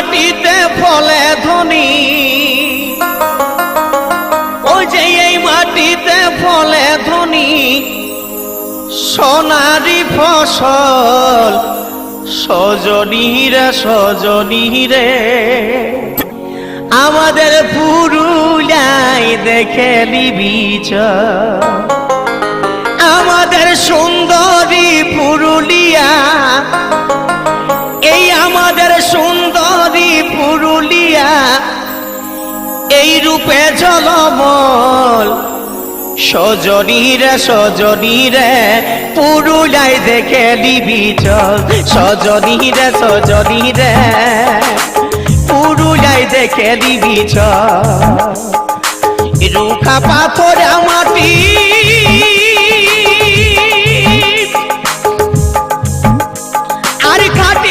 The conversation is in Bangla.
মাটিতে ফলে ধনী। ওই যে এই মাটিতে ফলে ধনী। সোনারি ফসল, সজনী রে সজনী রে। আমাদের পুরুলাই দেখে নিবি এই রূপে জলমল। সজনী রে সজনী রে পুরুলাই দেখে নিবি চল সজনী রে সজনী রে পুরুলাই দেখে নিবি চল রুখা পাথর মাটি